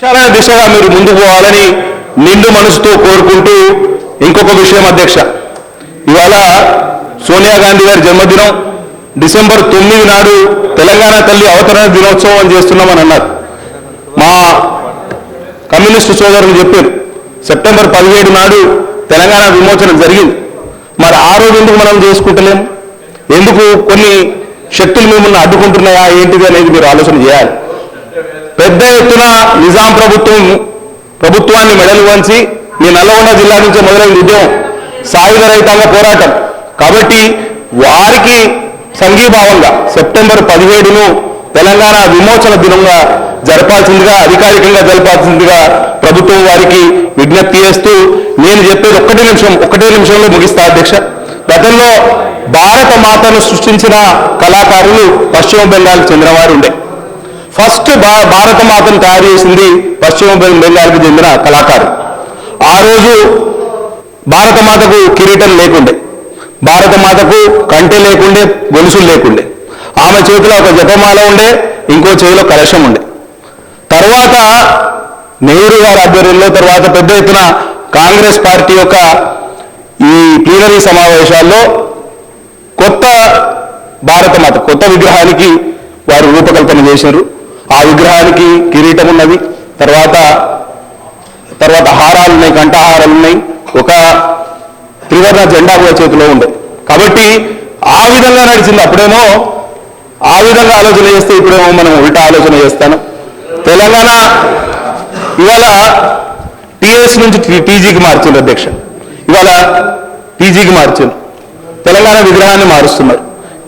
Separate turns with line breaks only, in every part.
ప్రక్షాళన దిశగా మీరు ముందుకు పోవాలని నిండు మనసుతో కోరుకుంటూ ఇంకొక విషయం అధ్యక్ష. ఇవాళ సోనియా గాంధీ గారి జన్మదినం. డిసెంబర్ తొమ్మిది నాడు తెలంగాణ తల్లి అవతరణ దినోత్సవం చేస్తున్నామని అన్నారు. మా కమ్యూనిస్టు సోదరులు చెప్పారు. సెప్టెంబర్ పదిహేడు నాడు తెలంగాణ విమోచన జరిగింది. మరి ఆ రోజు ఎందుకు మనం చేసుకుంటలేము ఎందుకు కొన్ని శక్తులు మిమ్మల్ని అడ్డుకుంటున్నాయా ఏంటిది అనేది మీరు ఆలోచన చేయాలి. పెద్ద ఎత్తున నిజాం ప్రభుత్వం ప్రభుత్వాన్ని మెడలు వంచి మీ నల్లగొండ జిల్లా నుంచి మొదలైన ఉద్యమం. సాయుధ రైతాంగ పోరాటం. కాబట్టి వారికి సంఘీభావంగా సెప్టెంబర్ పదిహేడును తెలంగాణ విమోచన దినంగా జరపాల్సిందిగా అధికారికంగా జరపాల్సిందిగా ప్రభుత్వం వారికి విజ్ఞప్తి చేస్తూ నేను చెప్పేది ఒక్కటే నిమిషం ఒకటే నిమిషంలో ముగిస్తా అధ్యక్ష. గతంలో భారత మాతను సృష్టించిన కళాకారులు పశ్చిమ బెంగాల్కి చెందిన వారు ఉండే. ఫస్ట్ భా భారత మాతను తయారు చేసింది పశ్చిమ బెం- బెంగాల్కి చెందిన కళాకారు. ఆ రోజు భారత మాతకు కిరీటం లేకుండే. భారత మాతకు కంటె లేకుండే గొలుసులు లేకుండే. ఆమె చేతిలో ఒక జపమాల ఉండే ఇంకో చేతిలో కలశం ఉండే. తర్వాత నెహ్రూ గారి ఆధ్వర్యంలో తర్వాత పెద్ద ఎత్తున కాంగ్రెస్ పార్టీ యొక్క ఈ ప్లీనరీ సమావేశాల్లో కొత్త భారత మాత కొత్త విగ్రహానికి వారు రూపకల్పన చేశారు ఆ విగ్రహానికి కిరీటం ఉన్నది తర్వాత తర్వాత హారాలు ఉన్నాయి కంఠహారాలు ఉన్నాయి ఒక త్రివర్ణ జెండా కూడా చేతిలో ఉండే. కాబట్టి ఆ విధంగా నడిచింది. అప్పుడేమో ఆ విధంగా ఆలోచన చేస్తే ఇప్పుడేమో మనం ఉల్టా ఆలోచన చేస్తాను. తెలంగాణ ఇవాళ టీఎస్ నుంచి టీజీకి మార్చింది అధ్యక్ష. ఇవాళ పీజీకి మార్చింది. తెలంగాణ విగ్రహాన్ని మారుస్తున్నారు.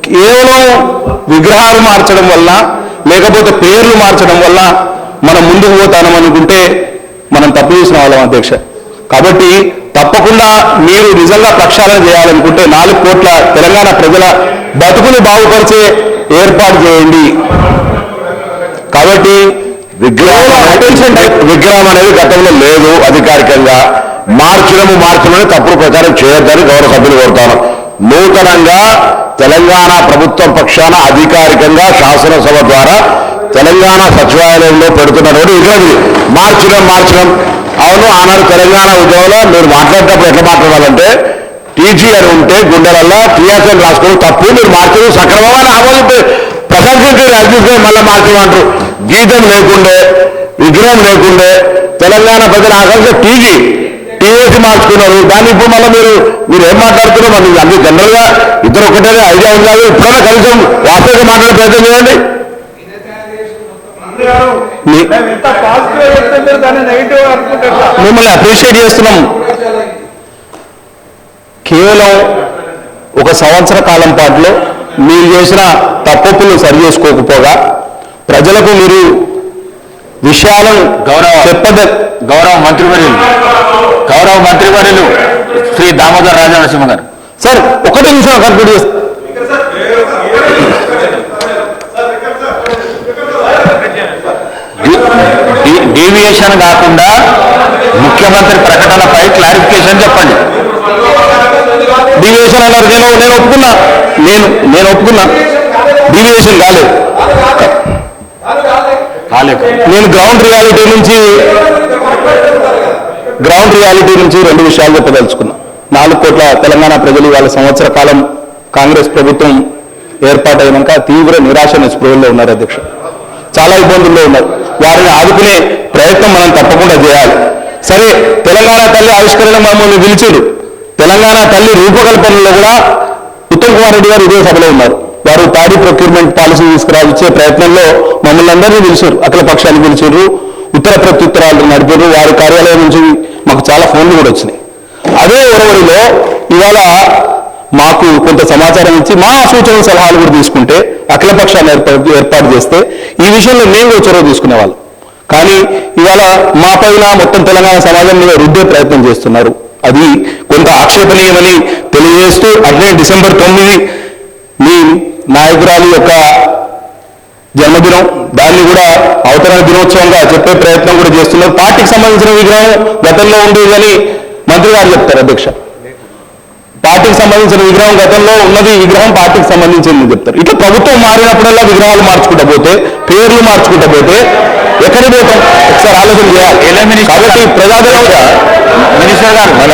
కేవలం విగ్రహాలు మార్చడం వల్ల లేకపోతే పేర్లు మార్చడం వల్ల మనం ముందుకు పోతానం అనుకుంటే మనం తప్పు చేసిన వాళ్ళం అధ్యక్ష. కాబట్టి తప్పకుండా మీరు నిజంగా ప్రక్షాళన చేయాలనుకుంటే నాలుగు కోట్ల తెలంగాణ ప్రజల బతుకులు బాగుపరిచే ఏర్పాటు చేయండి. కాబట్టి
విగ్రహం విగ్రహం అనేది గతంలో లేదు అధికారికంగా. మార్చడము మార్చడమే తప్పుడు ప్రచారం చేయొద్దని గౌరవ సభ్యులు కోరుతాను. నూతనంగా తెలంగాణ ప్రభుత్వం పక్షాన అధికారికంగా శాసనసభ ద్వారా తెలంగాణ సచివాలయంలో పెడుతున్నటువంటి ఇటువంటి మార్చడం మార్చడం అవును ఆనాడు తెలంగాణ ఉద్యమంలో మీరు మాట్లాడేటప్పుడు ఎట్లా మాట్లాడాలంటే టీజీ అని ఉంటే గుండెలల్లో టీఆర్ఎం రాసుకోవడం తప్పు మీరు మార్చడం సక్రమమైన ఆమోదింపే ప్రశంసించే అధ్యక్షుడు మళ్ళీ మార్చమంటారు గీతం లేకుండే విగ్రహం లేకుండే తెలంగాణ ప్రజల ఆకాంక్ష టీజీ టీఏసీ మార్చుకున్నారు. దాన్ని ఇప్పుడు మళ్ళీ మీరు మీరు ఏం మాట్లాడుతున్నారు మరి అన్ని జనరల్గా ఇద్దరు ఒకటే ఐడియా కాదు ఇప్పుడైనా కనీసం వాస్తవంగా మాట్లాడే ప్రయత్నం చేయండి.
మిమ్మల్ని అప్రిషియేట్ చేస్తున్నాం. కేవలం ఒక సంవత్సర కాలం పాటులో మీరు చేసిన తప్పులు సరి చేసుకోకపోగా ప్రజలకు మీరు విషయాలను
గౌరవ
చెప్పద
గౌరవ మంత్రివర్యులు. గౌరవ మంత్రివర్యులు. శ్రీ దామోదర్ రాజా నరసింహ గారు.
సార్ ఒకటి నిమిషం కంప్లీట్ చేస్తా.
డీవియేషన్ కాకుండా ముఖ్యమంత్రి ప్రకటనపై క్లారిఫికేషన్ చెప్పండి.
డీవియేషన్ అన్నారు నేను నేను ఒప్పుకున్నా. నేను నేను ఒప్పుకున్నా. డీవియేషన్ కాలేదు.
కాలేదు.
నేను గ్రౌండ్ రియాలిటీ నుంచి గ్రౌండ్ రియాలిటీ నుంచి రెండు విషయాలు చెప్పదలుచుకున్నా. నాలుగు కోట్ల తెలంగాణ ప్రజలు వాళ్ళ సంవత్సర కాలం కాంగ్రెస్ ప్రభుత్వం ఏర్పాటైనాక తీవ్ర నిరాశ నిస్పృహల్లో ఉన్నారు అధ్యక్ష. చాలా ఇబ్బందుల్లో ఉన్నారు. వారిని ఆదుకునే ప్రయత్నం మనం తప్పకుండా చేయాలి. సరే తెలంగాణ తల్లి ఆవిష్కరణ మమ్మల్ని పిలిచారు తెలంగాణ తల్లి రూపకల్పనలో కూడా ఉత్తమ్ కుమార్ రెడ్డి గారు ఇదే సభలో ఉన్నారు. వారు పాడి ప్రొక్యూర్మెంట్ పాలసీ తీసుకురావచ్చే ప్రయత్నంలో మమ్మల్ని అందరినీ పిలిచారు. అఖిల పక్షాన్ని పిలిచారు. ఉత్తర ప్రత్యుత్తరాలు నడిపారు. వారి కార్యాలయం నుంచి మాకు చాలా ఫోన్లు కూడా వచ్చినాయి. అదే ఒరవడిలో ఇవాళ మాకు కొంత సమాచారం ఇచ్చి మా సూచనలు సలహాలు కూడా తీసుకుంటే అఖిలపక్షాన్ని ఏర్పాటు ఏర్పాటు చేస్తే ఈ విషయంలో మేము కూడా చొరవ తీసుకునేవాళ్ళం. కానీ ఇవాళ మా పైన మొత్తం తెలంగాణ సమాజం మీద రుద్దే ప్రయత్నం చేస్తున్నారు. అది కొంత ఆక్షేపణీయమని తెలియజేస్తూ అట్లే డిసెంబర్ తొమ్మిది మీ నాయకురాలు యొక్క జన్మదినం దాన్ని కూడా అవతరణ దినోత్సవంగా చెప్పే ప్రయత్నం కూడా చేస్తున్నారు. పార్టీకి సంబంధించిన విగ్రహం గతంలో ఉండేదని మంత్రి గారు చెప్తారు అధ్యక్ష. పార్టీకి సంబంధించిన విగ్రహం గతంలో ఉన్నది విగ్రహం పార్టీకి సంబంధించింది చెప్తారు. ఇట్లా ప్రభుత్వం మారినప్పుడల్లా విగ్రహాలు మార్చుకుంటా పోతే పేర్లు మార్చుకుంటా పోతే ఎక్కడికి పోతాం? ఒకసారి ఆలోచన చేయాలి. కాబట్టి ప్రజాదరణ
మినిస్టర్ గారు
మన